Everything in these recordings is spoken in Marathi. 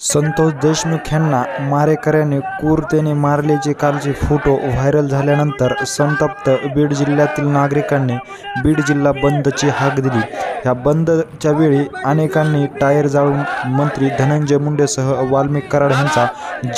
संतोष देशमुख यांना मारेकऱ्याने क्रूरतेने मारल्याचे कालचे फोटो व्हायरल झाल्यानंतर संतप्त बीड जिल्ह्यातील नागरिकांनी बीड जिल्हा बंदची हाक दिली. ह्या बंदच्या वेळी अनेकांनी टायर जाळून मंत्री धनंजय मुंडेसह वाल्मिक कराड यांचा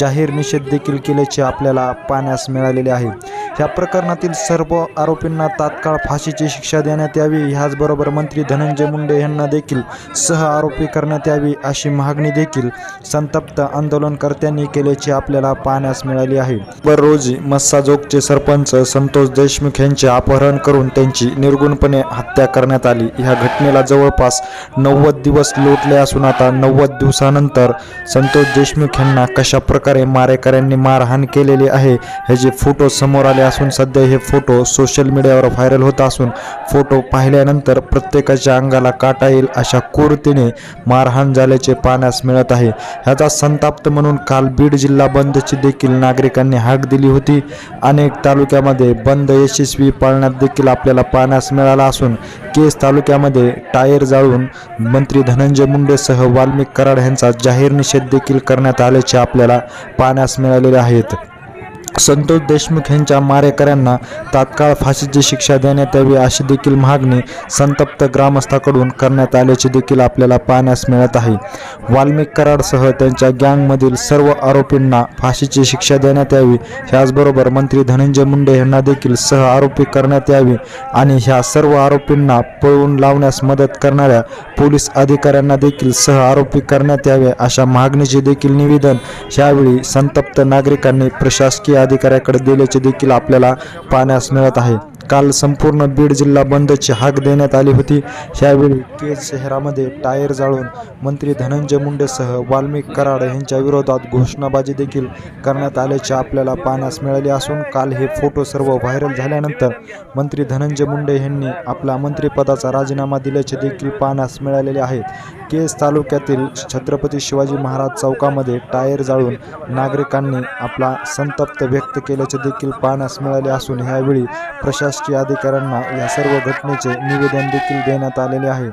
जाहीर निषेध देखील केल्याचे आपल्याला पाहण्यास मिळालेले आहे. ह्या प्रकरणातील सर्व आरोपींना तात्काळ फाशीची शिक्षा देण्यात यावी. ह्याचबरोबर मंत्री धनंजय मुंडे यांना देखील सह आरोपी करण्यात यावी अशी मागणी देखील संतप्त आंदोलनकर्त्यांनी केल्याची आपल्याला पाहण्यास मिळाली आहे. बर रोजी मस्साजोगचे सरपंच संतोष देशमुख यांचे अपहरण करून त्यांची निर्गुणपणे हत्या करण्यात आली. ह्या घटनेला जवळपास नव्वद दिवस लोटले असून आता नव्वद दिवसानंतर संतोष देशमुख यांना कशा प्रकारे मारेकऱ्यांनी मारहाण केलेली आहे ह्याचे फोटो समोर आले असून सध्या हे फोटो सोशल मीडियावर व्हायरल होत असून फोटो पाहिल्यानंतर प्रत्येकाच्या अंगाला काटा येईल अशा क्रूरतेने मारहाण झाल्याचे पाहण्यास मिळत आहे. ह्याचा संताप्त म्हणून काल बीड जिल्हा बंदची देखील नागरिकांनी हाक दिली होती. अनेक तालुक्यामध्ये बंद यशस्वी पाळण्यात देखील आपल्याला पाहण्यास मिळाला असून केस तालुक्यामध्ये टायर जाळून मंत्री धनंजय मुंडेसह वाल्मिक कराड यांचा जाहीर निषेध देखील करण्यात आल्याचे आपल्याला पाहण्यास मिळालेले आहेत. संतोष देशमुख यांच्या मारेकऱ्यांना तात्काळ फाशीची शिक्षा देण्यात यावी अशी देखील मागणी संतप्त ग्रामस्थाकडून करण्यात आल्याचे देखील आपल्याला पाहण्यास मिळत आहे. वाल्मिक कराडसह त्यांच्या गँगमधील सर्व आरोपींना फाशीची शिक्षा देण्यात यावी ह्याचबरोबर मंत्री धनंजय मुंडे यांना देखील सह आरोपी करण्यात यावी आणि ह्या सर्व आरोपींना पळवून लावण्यास मदत करणाऱ्या पोलीस अधिकाऱ्यांना देखील सह आरोपी करण्यात यावे अशा मागणीचे देखील निवेदन यावेळी संतप्त नागरिकांनी प्रशासकीय अधिकाऱ्याकडे दिल्याचे देखील आपल्याला पाहण्यास मिळत आहे. काल संपूर्ण बीड जिल्हा बंदची हाक देण्यात आली होती. ह्यावेळी केज शहरामध्ये टायर जाळून मंत्री धनंजय मुंडेसह वाल्मिक कराड यांच्या विरोधात घोषणाबाजी देखील करण्यात आल्याचे आपल्याला पाहण्यास मिळाले असून काल हे फोटो सर्व व्हायरल झाल्यानंतर मंत्री धनंजय मुंडे यांनी आपला मंत्रिपदाचा राजीनामा दिल्याचे देखील पाहण्यास मिळालेले आहेत केज तालुक्यातील छत्रपती शिवाजी महाराज चौकामध्ये टायर जाळून नागरिकांनी आपला संतप्त व्यक्त केल्याचे देखील पाहण्यास मिळाले असून ह्यावेळी राष्ट्रीय अधिकाऱ्यांना या सर्व घटनेचे निवेदन देखील देण्यात आलेले आहे.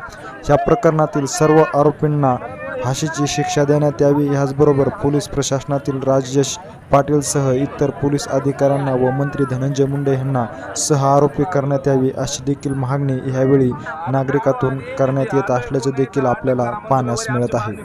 या प्रकरणातील सर्व आरोपींना फाशीची शिक्षा देण्यात यावी ह्याचबरोबर पोलीस प्रशासनातील राजेश पाटीलसह इतर पोलीस अधिकाऱ्यांना व मंत्री धनंजय मुंडे यांना सह आरोपी करण्यात यावी अशी देखील मागणी ह्यावेळी नागरिकातून करण्यात येत असल्याचे देखील आपल्याला पाहण्यास मिळत आहे.